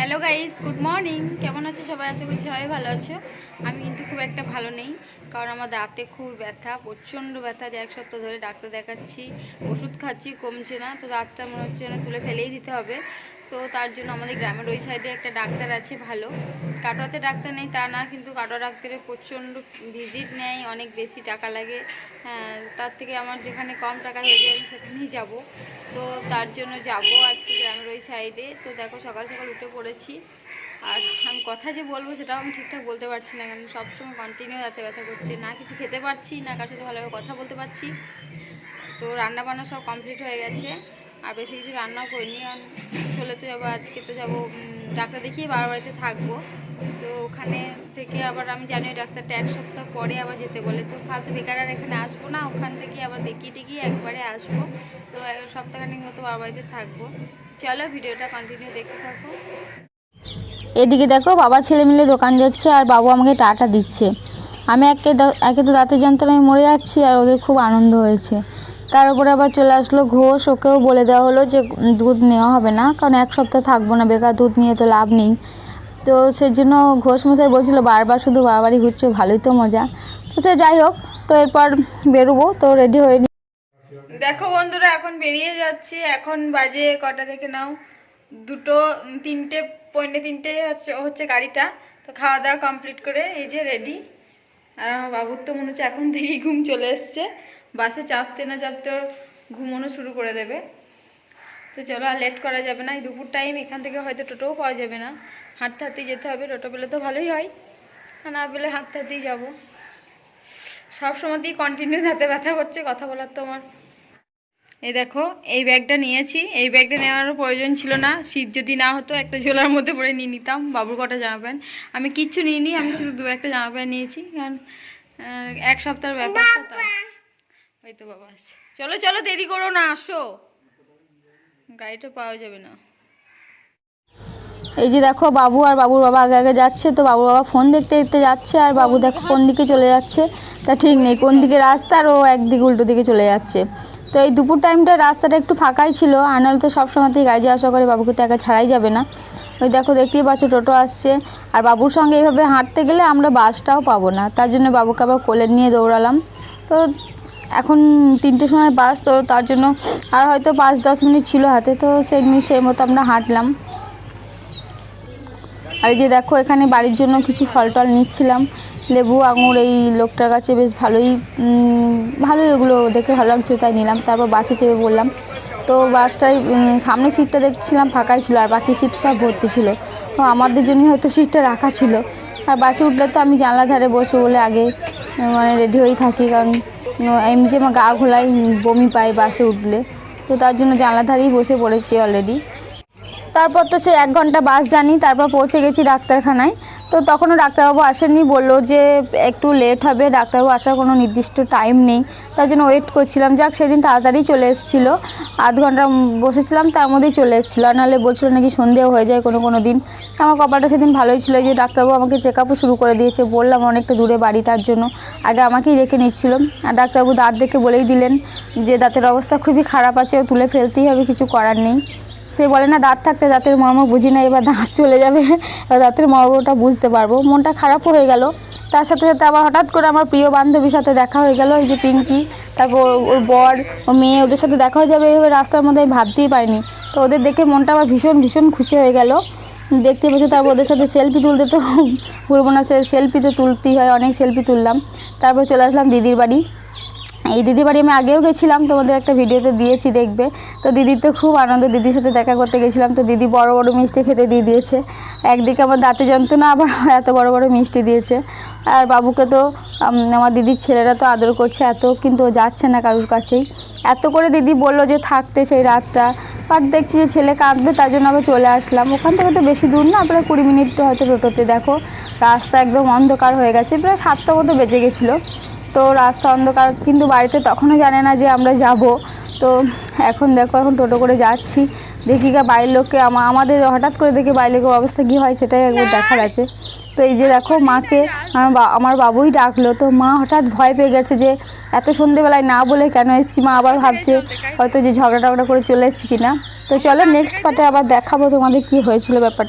Hello guys good morning কেমন আছো সবাই? আশা করছি সবাই ভালো আছো। আমি কিন্তু খুব একটা ভালো নেই, কারণ আমার দাঁতে খুব ব্যথা, প্রচণ্ড ব্যথা। যে এক সপ্তাহ ধরে ডাক্তার দেখাচ্ছি। ওষুধ খাচ্ছি, কমছে না। তো দাঁতটা মনে হচ্ছে যেন তুলে ফেলেই দিতে হবে। তো তার জন্য আমাদের গ্রামের ওই সাইডে একটা ডাক্তার আছে ভালো। কাটোয়াতে ডাক্তার নেই তা না কিন্তু কাটোয়া ডাক্তারে প্রচণ্ড ভিজিট নেয় অনেক বেশি টাকা লাগে। হ্যাঁ, তার থেকে আমার যেখানে কম টাকা হয়ে যায় আমি সেখানেই যাব। তো তার জন্য যাব আজকে গ্রামের ওই সাইডে তো দেখো সকাল সকাল উঠে পড়েছি। আর আমি কথা যে বলব সেটাও আমি ঠিকঠাক বলতে পারছি না কারণ সবসময় কন্টিনিউ দাঁতে ব্যথা করছে। না কিছু খেতে পারছি না কার সাথে ভালোভাবে কথা বলতে পারছি। তো রান্না বান্না সব কমপ্লিট হয়ে গেছে। আর বেশি কিছু রান্নাও করিনি, কারণ চলে তো যাব, আজকে তো যাব ডাক্তার দেখিয়ে বাবার বাড়িতে থাকব। তো ওখানে থেকে আবার আমি জানি ডাক্তারটা এক সপ্তাহ পরে আবার যেতে বলে। তো ফালতু বেকার আর এখানে আসব না, ওখান থেকে আবার দেখিয়ে টেকিয়ে একবারে আসব। তো সপ্তাহখানিক মতো বাবার বাড়িতে থাকব। চলো ভিডিওটা কন্টিনিউ দেখতে থাকো। এদিকে দেখো, বাবা ছেলে মিলে দোকান যাচ্ছে আর বাবু আমাকে টাটা দিচ্ছে। আমি একে একে তো দাঁতের যন্ত্রণায় মরে যাচ্ছি আর ওদের খুব আনন্দ হয়েছে। তার উপরে আবার চলে আসলো ঘোষ। ওকেও বলে দেওয়া হলো যে, দুধ নেওয়া হবে না, কারণ এক সপ্তাহ থাকব না, বেকার দুধ নিয়ে তো লাভ নেই। তো সেই জন্য ঘোষ মশাই বলছিল, বারবার শুধু বাড়াবাড়ি ঘুরছে ভালোই তো মজা। তো সে যাই হোক, তো এরপর বেরোবো, তো রেডি হয়ে দেখো বন্ধুরা, এখন বেরিয়ে যাচ্ছি। এখন বাজে কটা থেকে নাও? দুটো, তিনটে, পৌনে তিনটে হচ্ছে হচ্ছে গাড়িটা। তো খাওয়া দাওয়া কমপ্লিট করে, এই যে রেডি আর আমার বাবুর তো মনে হচ্ছে এখন থেকেই ঘুম চলে এসছে। বাসে চাপতে না চাপতে ঘুমোনো শুরু করে দেবে। তো চলো আর লেট করা যাবে না, এই দুপুর টাইম এখান থেকে হয়তো টোটোও পাওয়া যাবে না। হাঁটতে হাঁটতেই যেতে হবে, টোটো পেলে তো ভালোই হয়। না পেলে হাঁটতে হাঁটতেই যাব। সব সময়তেই কন্টিনিউ হাতে ব্যথা করছে, কথা বলার তো আমার এই দেখো এই ব্যাগটা নিয়েছি। এই ব্যাগটা নেওয়ার প্রয়োজন ছিল না। শীত যদি না হতো একটা ঝোলার মধ্যে পরে নিয়ে নিতাম। বাবুর কটা জামা প্যান্ট। আমি কিচ্ছু নিইনি আমি শুধু দু একটা জামা প্যান্ট নিয়েছি। কারণ এক সপ্তাহের ব্যাপার তো তাই। ওই তো বাবা আছে। চলো চলো দেরি করো না আসো। গাড়িটা পাওয়া যাবে না। এই যে দেখো বাবু আর বাবুর বাবা আগে আগে যাচ্ছে। তো বাবুর বাবা ফোন দেখতে দেখতে যাচ্ছে আর বাবু দেখো কোন দিকে চলে যাচ্ছে। তা ঠিক নেই কোন দিকে রাস্তা আর ও একদিকে উল্টো দিকে চলে যাচ্ছে। তো এই দুপুর টাইমটা রাস্তাটা একটু ফাঁকাই ছিল। আর নাহলে তো সব সময়তেই গাড়ি আসা করে বাবুকে তো একা ছাড়াই যাবে না। ওই দেখো, দেখতেই পাচ্ছ টোটো আসছে। আর বাবুর সঙ্গে এইভাবে হাঁটতে গেলে আমরা বাসটাও পাবো না। তার জন্য বাবুকে আবার কোলে নিয়ে দৌড়ালাম। তো এখন তিনটের সময় বাস, তো তার জন্য আর হয়তো পাঁচ, দশ মিনিট ছিল হাতে। তো সেই সেই মতো আমরা হাঁটলাম। আর এই যে দেখো, এখানে বাড়ির জন্য কিছু ফল টল নিচ্ছিলাম। লেবু আঙুর এই লোকটার কাছে বেশ ভালোই ভালোই ওগুলো দেখে ভালো লাগছে তাই নিলাম। তারপর বাসে চেপে বললাম তো বাসটাই উম, সামনের সিটটা দেখছিলাম ফাঁকাই ছিল আর বাকি সিট সব ভর্তি ছিল। তো আমাদের জন্য হয়তো সিটটা রাখা ছিল। আর বাসে উঠলে তো আমি জানলা ধারে বসবো বলে আগে মানে রেডি হয়েই থাকি কারণ এমনিতে আমার গা ঘোলায় বমি পায় বাসে উঠলে। তো তার জন্য জানলা ধারেই বসে পড়েছি অলরেডি তারপর তো সে এক ঘণ্টা বাস জানি তারপর পৌঁছে গেছি ডাক্তারখানায়। তো তখনও ডাক্তারবাবু আসেননি, বলল যে একটু লেট হবে, ডাক্তারবাবু আসার কোনো নির্দিষ্ট টাইম নেই। তার জন্য ওয়েট করছিলাম, যাক সেদিন তাড়াতাড়ি চলে এসেছিল। আধ ঘণ্টা বসেছিলাম, তার মধ্যেই চলে এসেছিল। আর নাহলে বলছিল নাকি সন্ধেও হয়ে যায় কোনো কোনো দিন। আমার কপালটা সেদিন ভালোই ছিল যে ডাক্তারবাবু আমাকে চেক আপও শুরু করে দিয়েছে। বললাম অনেকটা দূরে বাড়ি তার জন্য। আগে আমাকেই রেখে নিচ্ছিল আর ডাক্তারবাবু দাঁত দেখে বলেই দিলেন যে দাঁতের অবস্থা খুবই খারাপ আছে ও তুলে ফেলতেই হবে, কিছু করার নেই। সে বলে, না, দাঁত থাকতে দাঁতের মর্ম বুঝি না, এবার দাঁত চলে যাবে। দাঁতের মর্মটা বুঝতে পারব। মনটা খারাপও হয়ে গেল। তার সাথে সাথে আবার হঠাৎ করে আমার প্রিয় বান্ধবীর সাথে দেখা হয়ে গেল, এই যে পিঙ্কি, তারপর ওর বর ও মেয়ে, ওদের সাথে দেখা হয়ে যাবে, এভাবে রাস্তার মধ্যে আমি ভাবতেই পারিনি। তো ওদের দেখে মনটা আমার ভীষণ ভীষণ খুশি হয়ে গেল। দেখতে পেয়েছ, তারপর ওদের সাথে সেলফি তুলতে তো ভুলবো না, সে সেলফি তো তুলতেই হয়, অনেক সেলফি তুললাম। তারপর চলে আসলাম দিদির বাড়ি। এই দিদি বাড়ি আমি আগেও গেছিলাম, তোমাদের একটা ভিডিওতে দিয়েছি দেখবে। তো দিদি তো খুব আনন্দ, দিদির সাথে দেখা করতে গেছিলাম, তো দিদি বড় বড় মিষ্টি খেতে দিয়ে দিয়েছে। একদিকে আমার দাঁতে যন্ত্রণা, আবার এত বড় বড় মিষ্টি দিয়েছে। আর বাবুকে তো আমার দিদির ছেলেরা তো আদর করছে এত, কিন্তু যাচ্ছে না কারুর কাছেই। এত করে দিদি বলল যে থাকতে সেই রাতটা বাট দেখছি যে ছেলে কাঁদবে, তার জন্য আবার চলে আসলাম। ওখান থেকে তো বেশি দূর না, প্রায় কুড়ি মিনিট তো হয়তো টোটোতে। দেখো, রাস্তা একদম অন্ধকার হয়ে গেছে, প্রায় সাতটা মতো বেজে গেছিল। তো রাস্তা অন্ধকার, কিন্তু বাড়িতে তখনও জানে না যে আমরা যাব। তো এখন দেখো, এখন টোটো করে যাচ্ছি। দেখি গা বাড়ির লোককে, আমা- আমাদের হঠাৎ করে দেখি বাড়ির লোকের অবস্থা কী হয়, সেটাই একবার দেখার আছে। তো এই যে দেখো মাকে, আমার বাবুই ডাকলো, তো মা হঠাৎ ভয় পেয়ে গেছে যে এত সন্ধেবেলায় না বলে কেন এসছি? মা আবার ভাবছে হয়তো যে ঝগড়া টগড়া করে চলে এসছি কিনা। তো চলো নেক্সট পার্টে আবার দেখাবো তোমাদের কি হয়েছিল ব্যাপারটা।